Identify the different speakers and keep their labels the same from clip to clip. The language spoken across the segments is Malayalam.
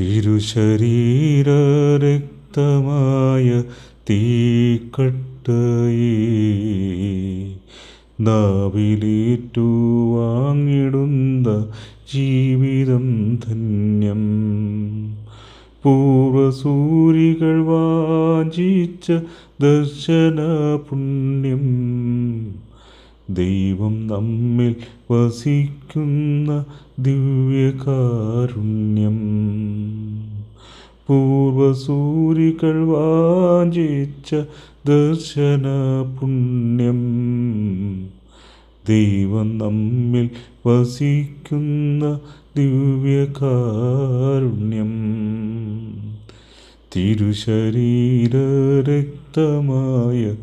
Speaker 1: തിരുശരീരരക്തമായ തീക്കട്ടയെ നാവിലേറ്റു വാങ്ങിടുന്ന ജീവിതം ധന്യം. പൂർവസൂരികൾ വാഞ്ചിച്ച ദർശന പുണ്യം ദൈവം നമ്മിൽ വസിക്കുന്ന ദിവ്യകാരുണ്യം. പൂർവസൂരികൾ വാഞ്ചിച്ച ദർശന പുണ്യം ദൈവം നമ്മിൽ വസിക്കുന്ന ദിവ്യകാരുണ്യം. തിരുശരീരരക്തമായ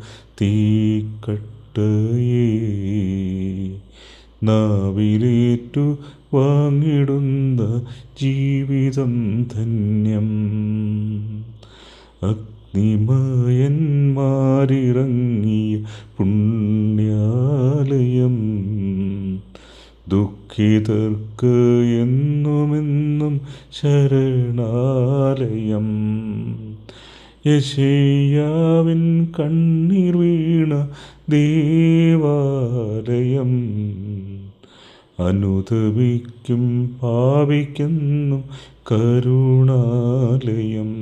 Speaker 1: നാവിലേറ്റു വാങ്ങിടുന്ന ജീവിതം ധന്യം. അഗ്നിമയന്മാരിറങ്ങിയ പുണ്യാലയം ദുഃഖിതർക്ക് എന്നുമെന്നും ശരണാലയം. യശയ്യാവിൻ കണ്ണീർ വീണ ദേവാലയം. അനുദപിക്കും പാവിക്കുന്നു കരുണാലയം.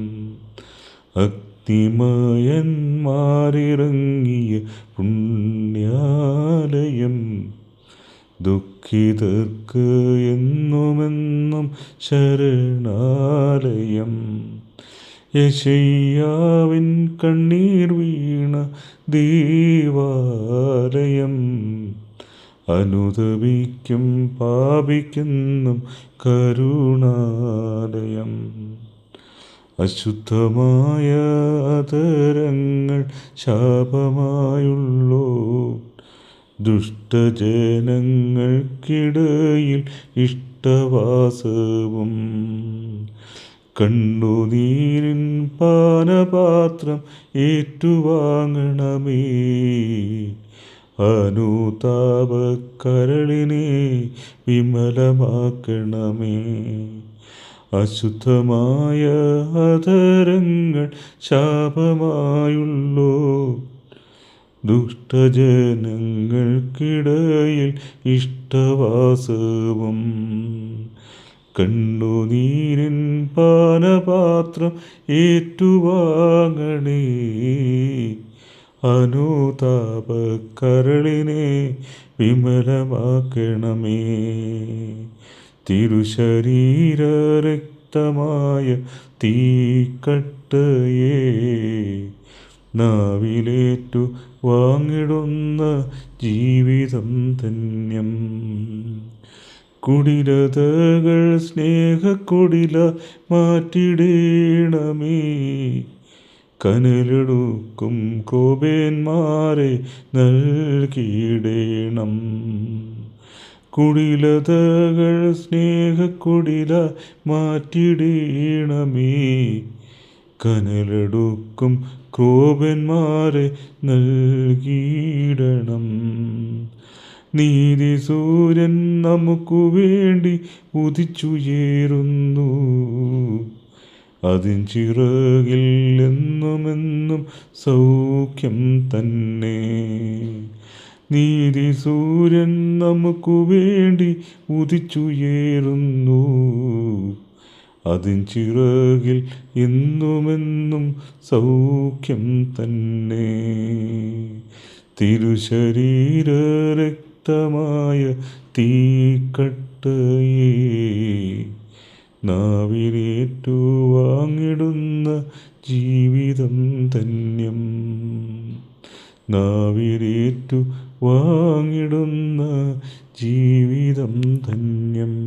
Speaker 1: അഗ്നിമയന്മാരിറങ്ങിയ പുണ്യാലയം. ദുഃഖിതർക്ക് എന്നുമെന്നും ശരണാലയം. യശയ്യാവിൻ കണ്ണീർ വീണ ദീവാലയം. അനുദപിക്കും പാപിക്കുന്നും കരുണാലയം. അശുദ്ധമായ അതരങ്ങൾ ശാപമായുള്ളോ. ദുഷ്ടജനങ്ങൾക്കിടയിൽ ഇഷ്ടവാസവും കണ്ണുനീരിൻ പാനപാത്രം ഏറ്റുവാങ്ങണമേ. അനുതാപക്കരളിനെ വിമലമാക്കണമേ. അശുദ്ധമായ അതരങ്ങൾ ശാപമായുള്ളോ. ദുഷ്ടജനങ്ങൾക്കിടയിൽ ഇഷ്ടവാസവും കണ്ണുനീരിൻ പാനപാത്രം ഏറ്റുവാങ്ങണേ. അനുതാപക്കരളിനെ വിമലമാക്കണമേ. തിരുശരീര തിരുശരീരരക്തമായ തീക്കട്ടയെ. നാവിലേറ്റു വാങ്ങിടുന്ന ജീവിതം ധന്യം. കുടിലതകൾ സ്നേഹക്കൊടില മാറ്റിടേണമേ. കനലെടുക്കും കോപേന്മാരെ നൽകിയിടേണം. കുടിലതകൾ സ്നേഹക്കുടില മാറ്റിടേണമേ. കനലെടുക്കും ക്രോപന്മാരെ നൽകിയിടണം. നീതി സൂര്യൻ നമുക്കു വേണ്ടി ഉദിച്ചുയരുന്നു. അതിൻ ചിറകിൽ എന്നുമെന്നും സൗഖ്യം തന്നെ. നീതി സൂര്യൻ നമുക്കു വേണ്ടി ഉദിച്ചുയരുന്നു. അതിൻ ചിറകിൽ എന്നുമെന്നും സൗഖ്യം തന്നെ. തിരുശരീരരക്തമായ തീക്കട്ടയേ നാവിലേറ്റു വാങ്ങിടുന്ന ജീവിതം ധന്യം. നാവിലേറ്റു വാങ്ങിടുന്ന ജീവിതം ധന്യം.